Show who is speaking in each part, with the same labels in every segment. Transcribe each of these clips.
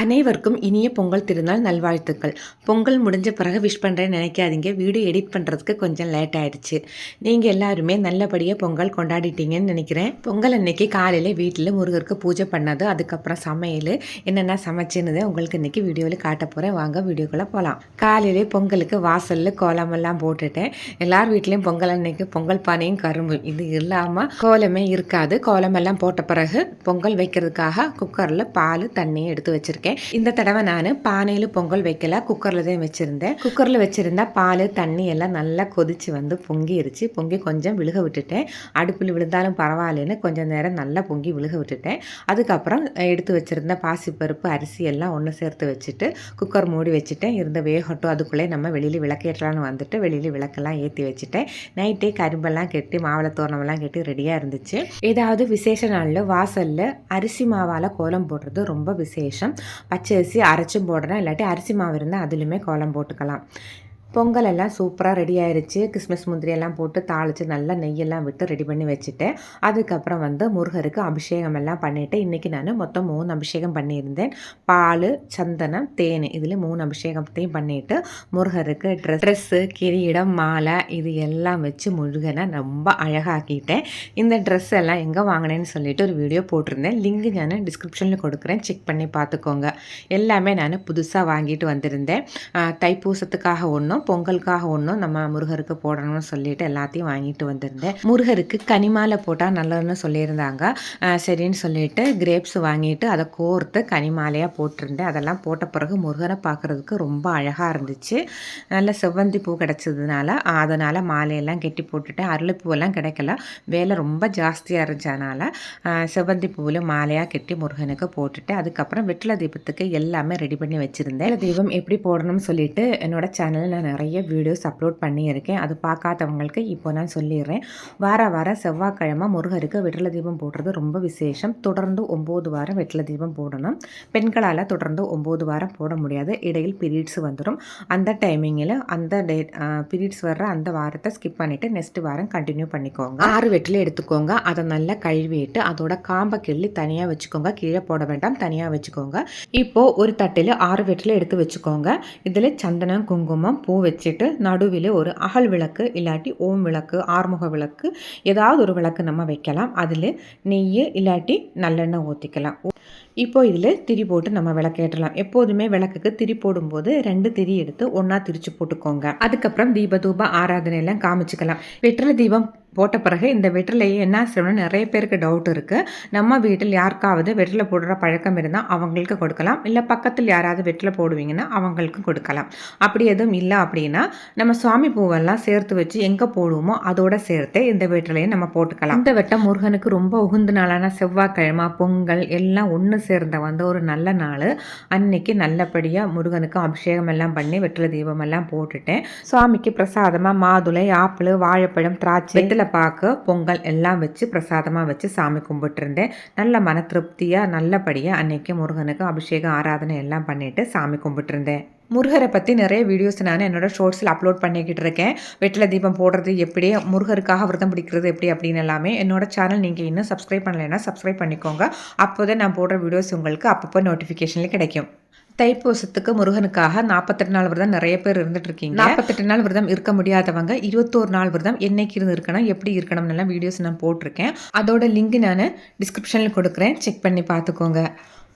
Speaker 1: அனைவருக்கும் இனிய பொங்கல் திருநாள் நல்வாழ்த்துக்கள். பொங்கல் முடிஞ்ச பிறகு விஷ் பண்ணுறேன்னு நினைக்காதீங்க. வீடியோ எடிட் பண்ணுறதுக்கு கொஞ்சம் லேட் ஆயிடுச்சு. நீங்கள் எல்லாருமே நல்லபடியாக பொங்கல் கொண்டாடிட்டீங்கன்னு நினைக்கிறேன். பொங்கல் அன்னைக்கு காலையில் வீட்டில் முருகருக்கு பூஜை பண்ணது அதுக்கப்புறம் சமையல் என்னென்ன சமைச்சுன்னு உங்களுக்கு இன்றைக்கி வீடியோவில் காட்ட போகிறேன் வாங்க வீடியோக்குள்ளே போகலாம் காலையிலே பொங்கலுக்கு வாசலில் கோலமெல்லாம் போட்டுட்டேன். எல்லார் வீட்லேயும் பொங்கல் அன்னைக்கு பொங்கல் பானையும் கரும்பு இது இல்லாமல் கோலமே இருக்காது. கோலமெல்லாம் போட்ட பிறகு பொங்கல் வைக்கிறதுக்காக குக்கரில் பால் தண்ணியை எடுத்து வச்சுருக்கேன். இந்த தடவை நான் பானையில் பொங்கல் வைக்கல குக்கரில் தான் வச்சுருந்தேன். குக்கரில் வச்சுருந்தா பால் தண்ணி எல்லாம் நல்லா கொதிச்சு வந்து பொங்கிருச்சு. பொங்கி கொஞ்சம் விழுக விட்டுட்டேன். அடுப்பில் விழுந்தாலும் பரவாயில்லன்னு கொஞ்சம் நேரம் நல்லா பொங்கி விழுக விட்டுட்டேன். அதுக்கப்புறம் எடுத்து வச்சுருந்த பாசிப்பருப்பு அரிசி எல்லாம் ஒன்று சேர்த்து வச்சுட்டு குக்கர் மூடி வச்சுட்டேன். இருந்த வேகட்டும் அதுக்குள்ளே நம்ம வெளியில் விளக்கேற்றலான்னு வந்துட்டு வெளியில் விளக்கெல்லாம் ஏற்றி வச்சுட்டேன். நைட்டே கரும்பெல்லாம் கெட்டி மாவளை தோரணமெல்லாம் கெட்டி ரெடியாக இருந்துச்சு. ஏதாவது விசேஷ நாளில் வாசலில் அரிசி மாவால் கோலம் போடுறது ரொம்ப விசேஷம். பச்சை அரிசி அரைச்சும் போடுறேன் இல்லாட்டி அரிசி மாவு இருந்தால் அதுலேயுமே கோலம் போட்டுக்கலாம். பொங்கல் எல்லாம் சூப்பராக ரெடி ஆயிடுச்சு கிறிஸ்மஸ் முந்திரி எல்லாம் போட்டு தாளித்து நல்லா நெய்யெல்லாம் விட்டு ரெடி பண்ணி வச்சுட்டேன். அதுக்கப்புறம் வந்து முருகருக்கு அபிஷேகம் எல்லாம் பண்ணிவிட்டு இன்றைக்கி நான் மொத்தம் மூணு அபிஷேகம் பண்ணியிருந்தேன். பால் சந்தனம் தேன் இதில் மூணு அபிஷேகத்தையும் பண்ணிவிட்டு முருகருக்கு ட்ரெஸ் ட்ரெஸ்ஸு கிரீடம் மாலை இது எல்லாம் வச்சு முருகனை ரொம்ப அழகாக்கிட்டேன். இந்த ட்ரெஸ் எல்லாம் எங்கே வாங்கினேன்னு சொல்லிட்டு ஒரு வீடியோ போட்டிருந்தேன். லிங்க் நான் டிஸ்கிரிப்ஷனில் கொடுக்குறேன். செக் பண்ணி பார்த்துக்கோங்க. எல்லாமே நான் புதுசாக வாங்கிட்டு வந்திருந்தேன். தைப்பூசத்துக்காக ஒன்றும் பொங்கலுக்காக ஒன்றும் நம்ம முருகருக்கு போடணும்னு சொல்லிட்டு எல்லாத்தையும் வாங்கிட்டு வந்திருந்தேன். முருகருக்கு கனிமாலை போட்டால் நல்லதுன்னு சொல்லியிருந்தாங்க. சரின்னு சொல்லிட்டு கிரேப்ஸ் வாங்கிட்டு அதை கோர்த்து கனிமாலையாக போட்டிருந்தேன். அதெல்லாம் போட்ட பிறகு முருகரை பார்க்குறதுக்கு ரொம்ப அழகாக இருந்துச்சு. நல்ல செவ்வந்தி பூ கிடச்சதுனால அதனால் மாலையெல்லாம் கெட்டி போட்டுட்டேன். அருளைப்பூவெல்லாம் கிடைக்கல. வேலை ரொம்ப ஜாஸ்தியாக இருந்துச்சதுனால செவ்வந்தி பூவில் மாலையாக கெட்டி முருகனுக்கு போட்டுட்டு அதுக்கப்புறம் வெற்றில தீபத்துக்கு எல்லாமே ரெடி பண்ணி வச்சுருந்தேன். தீபம் எப்படி போடணும்னு சொல்லிட்டு என்னோடய சேனலில் நான் நிறைய வீடியோஸ் அப்லோட் பண்ணியிருக்கேன். அது பார்க்காதவங்களுக்கு இப்போ நான் சொல்லிடுறேன். வார வாரம் செவ்வாய்க்கிழமை முருகருக்கு வெற்றில தீபம் போடுறது ரொம்ப விசேஷம். தொடர்ந்து ஒம்பது வாரம் வெற்றில தீபம் போடணும். பெண்களால் தொடர்ந்து ஒம்பது வாரம் போட முடியாது. இடையில் பீரியட்ஸ் வந்துடும் அந்த டைமிங்கில் அந்த டேட் பீரியட்ஸ் வர்ற அந்த வாரத்தை ஸ்கிப் பண்ணிவிட்டு நெக்ஸ்ட் வாரம் கண்டினியூ பண்ணிக்கோங்க. ஆறு வெற்றில எடுத்துக்கோங்க. அதை நல்லா கழுவிட்டு அதோட காம்பை கிள்ளி தனியாக வச்சுக்கோங்க. கீழே போட வேண்டாம். தனியாக வச்சுக்கோங்க. இப்போது ஒரு தட்டில் ஆறு வெற்றில எடுத்து வச்சுக்கோங்க. இதில் சந்தனம் குங்குமம் பூ வச்சுட்டு நடுவில் ஒரு அகல் விளக்கு இல்லாட்டி ஓம் விளக்கு ஆறுமுக விளக்கு ஏதாவது ஒரு விளக்கு நம்ம வைக்கலாம். அதில் நெய் இல்லாட்டி நல்லெண்ணெய் ஊற்றிக்கலாம் இப்போ இதில் திரி போட்டு நம்ம விளக்கேற்றலாம். எப்போதுமே விளக்குக்கு திரி போடும்போது ரெண்டு திரி எடுத்து ஒன்றா திரிச்சு போட்டுக்கோங்க. அதுக்கப்புறம் தீப தூப ஆராதனை எல்லாம் காமிச்சுக்கலாம். வெற்றில தீபம் போட்ட பிறகு இந்த வெற்றிலையை என்ன செய்யணும்னு நிறைய பேருக்கு டவுட் இருக்குது நம்ம வீட்டில் யாருக்காவது வெற்றிலை போடுற பழக்கம் இருந்தால் அவங்களுக்கு கொடுக்கலாம். இல்லை பக்கத்தில் யாராவது வெற்றிலை போடுவீங்கன்னா அவங்களுக்கு கொடுக்கலாம். அப்படி எதுவும் இல்லை அப்படின்னா நம்ம சுவாமி பூவெல்லாம் சேர்த்து வச்சு எங்கே போடுவோமோ அதோட சேர்த்து இந்த வெற்றிலையை நம்ம போட்டுக்கலாம். இந்த வெட்டம் முருகனுக்கு ரொம்ப உகுந்த நாளான செவ்வாய்க்கிழமை பொங்கல் எல்லாம் ஒன்று சேர்ந்த வந்து ஒரு நல்ல நாள். அன்னைக்கு நல்லபடியாக முருகனுக்கு அபிஷேகம் எல்லாம் பண்ணி வெற்றிலை தீபம் எல்லாம் போட்டுட்டேன். சுவாமிக்கு பிரசாதமாக மாதுளை ஆப்பிள் வாழைப்பழம் திராட்சை வெற்றிலை பார்க்க பொங்கல் எல்லாம் வச்சு பிரசாதமாக வச்சு சாமி கும்பிட்டுருந்தேன். நல்ல மன திருப்தியாக நல்லபடியாக அன்னைக்கு முருகனுக்கு அபிஷேகம் ஆராதனை எல்லாம் பண்ணிவிட்டு சாமி கும்பிட்டுருந்தேன். முருகரை பற்றி நிறைய வீடியோஸ் நான் என்னோட ஷோர்ட்ஸில் அப்லோட் பண்ணிக்கிட்டு இருக்கேன். வெட்டில தீபம் போடுறது எப்படி முருகருக்காக விரதம் பிடிக்கிறது எப்படி அப்படின்னு எல்லாமே என்னோட சேனல் நீங்கள் இன்னும் சப்ஸ்கிரைப் பண்ணலைன்னா சப்ஸ்கிரைப் பண்ணிக்கோங்க. அப்போதான் நான் போடுற வீடியோஸ் உங்களுக்கு அப்பப்போ நோட்டிஃபிகேஷனில் கிடைக்கும். தைப்பூசத்துக்கு முருகனுக்காக நாற்பத்தெட்டு நாள் விரதம் நிறைய பேர் இருந்துட்டு இருக்கீங்க. நாற்பத்தெட்டு நாள் விரதம் இருக்க முடியாதவங்க இருபத்தோரு நாள் விரதம் என்னைக்கு இருந்து இருக்கணும் எப்படி இருக்கணும்னு வீடியோஸ் நான் போட்டிருக்கேன். அதோட லிங்க் நான் டிஸ்கிரிப்ஷனில் கொடுக்குறேன். செக் பண்ணி பார்த்துக்கோங்க.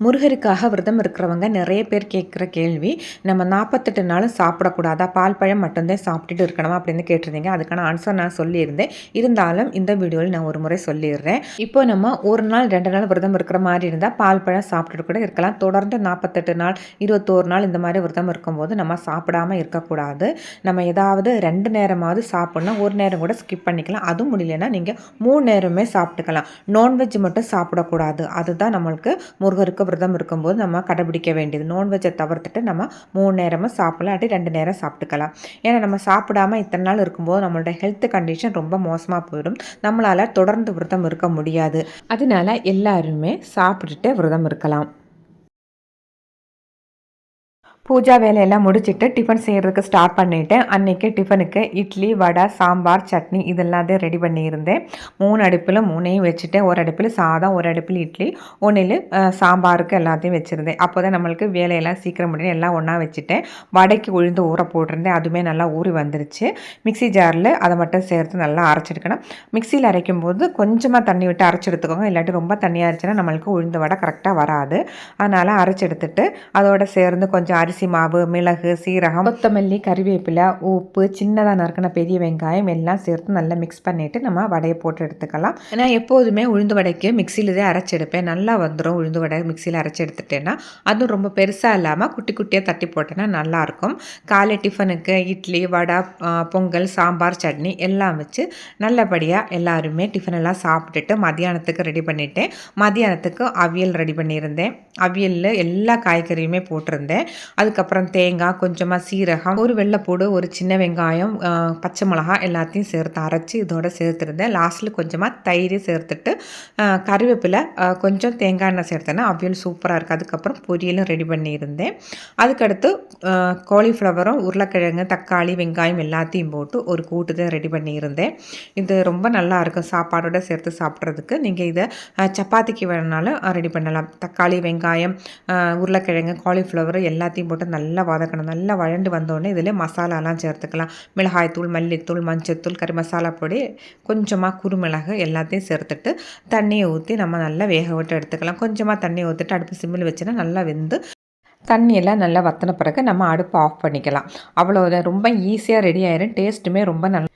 Speaker 1: முருகருக்காக விரதம் இருக்கிறவங்க நிறைய பேர் கேட்குற கேள்வி நம்ம நாற்பத்தெட்டு நாளும் சாப்பிடக்கூடாதா? பால் பழம் மட்டும்தான் சாப்பிட்டுட்டு இருக்கணுமா? அப்படின்னு கேட்டிருந்தீங்க. அதுக்கான ஆன்சர் நான் சொல்லியிருந்தேன். இருந்தாலும் இந்த வீடியோவில் நான் ஒரு முறை சொல்லிடுறேன். இப்போ நம்ம ஒரு நாள் ரெண்டு நாள் விரதம் இருக்கிற மாதிரி இருந்தால் பால் பழம் சாப்பிட்டுட்டு கூட இருக்கலாம். தொடர்ந்து நாற்பத்தெட்டு நாள் இருபத்தோரு நாள் இந்த மாதிரி விரதம் இருக்கும்போது நம்ம சாப்பிடாமல் இருக்கக்கூடாது. நம்ம ஏதாவது ரெண்டு நேரமாவது சாப்பிட்ணும். ஒரு நேரம் கூட ஸ்கிப் பண்ணிக்கலாம். அதுவும் முடியலன்னா நீங்கள் மூணு நேரமே சாப்பிட்டுக்கலாம். நான்வெஜ் மட்டும் சாப்பிடக்கூடாது. அதுதான் நம்மளுக்கு முருகருக்கு விரதம் இருக்கும்போது நம்ம கடைபிடிக்க வேண்டியது. நான்வெஜ்ஜை தவிர்த்துட்டு நம்ம மூணு நேரமும் சாப்பிடலாம் அப்படி ரெண்டு நேரம் சாப்பிட்டுக்கலாம். ஏன்னா நம்ம சாப்பிடாம இத்தனை நாள் இருக்கும்போது நம்மளோட ஹெல்த் கண்டிஷன் ரொம்ப மோசமாக போயிடும். நம்மளால் தொடர்ந்து விரதம் இருக்க முடியாது. அதனால எல்லாருமே சாப்பிட்டுட்டு விரதம் இருக்கலாம். பூஜா வேலையெல்லாம் முடிச்சுட்டு டிஃபன் செய்கிறதுக்கு ஸ்டார்ட் பண்ணிவிட்டேன் அன்றைக்கி டிஃபனுக்கு இட்லி வடை சாம்பார் சட்னி இதெல்லாம் தான் ரெடி பண்ணியிருந்தேன். மூணு அடுப்பில் மூணையும் வச்சுட்டேன். ஒரு அடுப்பில் சாதம் ஒரு அடுப்பில் இட்லி ஒன்றில் சாம்பாருக்கு எல்லாத்தையும் வச்சுருந்தேன். அப்போ தான் நம்மளுக்கு வேலையெல்லாம் சீக்கிரம் முடியும் எல்லாம் ஒன்றா வச்சுட்டேன். வடைக்கு உளுந்து ஊற போட்டிருந்தேன். அதுவுமே நல்லா ஊறி வந்துருச்சு. மிக்சி ஜாரில் அதை மட்டும் சேர்த்து நல்லா அரைச்சிருக்கணும். மிக்சியில் அரைக்கும் போது கொஞ்சமாக தண்ணி விட்டு அரைச்சி எடுத்துக்கோங்க. இல்லாட்டி ரொம்ப தண்ணியாக இருந்துச்சுன்னா நம்மளுக்கு உளுந்து வடை கரெக்டாக வராது. அதனால் அரைச்சி எடுத்துட்டு அதோட சேர்ந்து கொஞ்சம் அரிசி அரிசி மாவு மிளகு சீரகம் கொத்தமல்லி கறிவேப்பிலை உப்பு சின்னதாக நறுக்கின பெரிய வெங்காயம் எல்லாம் சேர்த்து நல்லா மிக்ஸ் பண்ணிவிட்டு நம்ம வடையை போட்டு எடுத்துக்கலாம். ஏன்னா எப்போதுமே உளுந்து வடைக்கு மிக்சியில் தான் அரைச்சி எடுப்பேன். நல்லா வந்துடும் உளுந்து வடை மிக்சியில் அரைச்சி எடுத்துட்டேன்னா. அதுவும் ரொம்ப பெருசாக இல்லாமல் குட்டி குட்டியாக தட்டி போட்டேன்னா நல்லாயிருக்கும். காலை டிஃபனுக்கு இட்லி வடை பொங்கல் சாம்பார் சட்னி எல்லாம் வச்சு நல்லபடியாக எல்லாருமே டிஃபன் எல்லாம் சாப்பிட்டுட்டு மதியானத்துக்கு ரெடி பண்ணிட்டேன். மதியானத்துக்கு அவியல் ரெடி பண்ணியிருந்தேன். அவியலில் எல்லா காய்கறியுமே போட்டிருந்தேன். அது அதுக்கப்புறம் தேங்காய் கொஞ்சமாக சீரகம் ஒரு வெள்ளைப்பூடு ஒரு சின்ன வெங்காயம் பச்சை மிளகா எல்லாத்தையும் சேர்த்து அரைச்சி இதோட சேர்த்துருந்தேன். லாஸ்ட்டில் கொஞ்சமாக தயிர் சேர்த்துட்டு கருவேப்பிலை கொஞ்சம் தேங்காய் எண்ணெய் சேர்த்தேன்னா அவியல் சூப்பராக இருக்குது அதுக்கப்புறம் பொரியலும் ரெடி பண்ணியிருந்தேன். அதுக்கடுத்து காலிஃப்ளவரும் உருளைக்கிழங்கு தக்காளி வெங்காயம் எல்லாத்தையும் போட்டு ஒரு கூட்டு தான் ரெடி பண்ணியிருந்தேன். இது ரொம்ப நல்லா இருக்கும் சாப்பாடோட சேர்த்து சாப்பிட்றதுக்கு. நீங்கள் இதை சப்பாத்திக்கு வேணுனாலும் ரெடி பண்ணலாம். தக்காளி வெங்காயம் உருளைக்கிழங்கு காலிஃப்ளவர் எல்லாத்தையும் போட்டு போட்டு நல்லா வதக்கணும். நல்லா வழண்டு வந்தோடனே இதில் மசாலாலாம் சேர்த்துக்கலாம். மிளகாய்த்தூள் மல்லித்தூள் மஞ்சத்தூள் கறி மசாலா பொடி கொஞ்சமாக குறுமிளகு எல்லாத்தையும் சேர்த்துட்டு தண்ணியை ஊற்றி நம்ம நல்லா வேக விட்டு எடுத்துக்கலாம். கொஞ்சமாக தண்ணியை ஊற்றிட்டு அடுப்பு சிம்மில் வச்சுன்னா நல்லா வெந்து தண்ணியெல்லாம் நல்லா வத்தின பிறகு நம்ம அடுப்பு ஆஃப் பண்ணிக்கலாம். அவ்வளோதான் ரொம்ப ஈஸியாக ரெடி ஆயிரும். டேஸ்ட்டுமே ரொம்ப நல்லா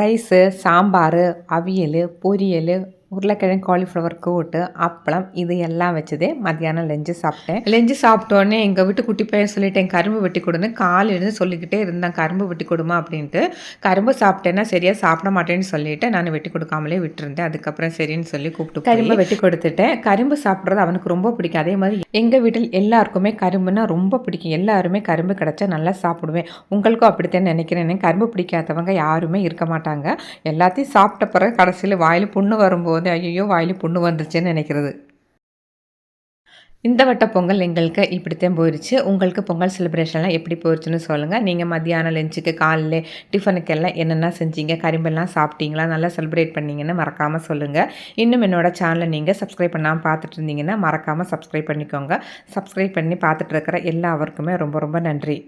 Speaker 1: ரைஸு சாம்பார் அவியல் பொரியல் உருளைக்கிழங்கு காலிஃப்ளவர் கூட்டு அப்பளம் இது எல்லாம் வச்சதே மத்தியானம் லெஞ்சு சாப்பிட்டேன். லெஞ்சு சாப்பிட்டோன்னே எங்கள் வீட்டு குட்டி பையன் சொல்லிட்டேன் கரும்பு வெட்டி கொடுன்னு. காலையிலேருந்து சொல்லிக்கிட்டே இருந்தேன் கரும்பு வெட்டி கொடுமா அப்படின்ட்டு. கரும்பு சாப்பிட்டேன்னா சரியாக சாப்பிட மாட்டேன்னு சொல்லிட்டு நான் வெட்டி கொடுக்காமலே விட்டுருந்தேன். அதுக்கப்புறம் சரின்னு சொல்லி கூப்பிட்டு கரும்பு வெட்டி கொடுத்துட்டேன். கரும்பு சாப்பிட்றது அவனுக்கு ரொம்ப பிடிக்கும். அதே மாதிரி எங்கள் வீட்டில் எல்லாருக்குமே கரும்புனா ரொம்ப பிடிக்கும். எல்லாருமே கரும்பு கிடச்சா நல்லா சாப்பிடுவேன். உங்களுக்கும் அப்படித்தான் நினைக்கிறேன் கரும்பு பிடிக்காதவங்க யாருமே இருக்க மாட்டாங்க. எல்லாத்தையும் சாப்பிட்ட பிறகு கடைசியில் வாயில் புண்ணு வரும்போது போது ஐயோ வாயில் புண்ணு வந்துருச்சுன்னு நினைக்கிறது. இந்த வட்ட பொங்கல் எங்களுக்கு இப்படித்தான் போயிடுச்சு உங்களுக்கு பொங்கல் செலிப்ரேஷன்லாம் எப்படி போயிடுச்சுன்னு சொல்லுங்கள் நீங்கள் மத்தியானம் லஞ்சுக்கு காலையில் டிஃபனுக்கு எல்லாம் என்னென்ன செஞ்சீங்க? கரும்பெல்லாம் சாப்பிட்டீங்களா? நல்லா செலிப்ரேட் பண்ணிங்கன்னு மறக்காமல் சொல்லுங்கள் இன்னும் என்னோடய சேனலை நீங்கள் சப்ஸ்கிரைப் பண்ணாமல் பார்த்துட்டு இருந்தீங்கன்னா மறக்காமல் சப்ஸ்கிரைப் பண்ணிக்கோங்க. சப்ஸ்கிரைப் பண்ணி பார்த்துட்டு இருக்கிற எல்லாருக்குமே ரொம்ப ரொம்ப நன்றி.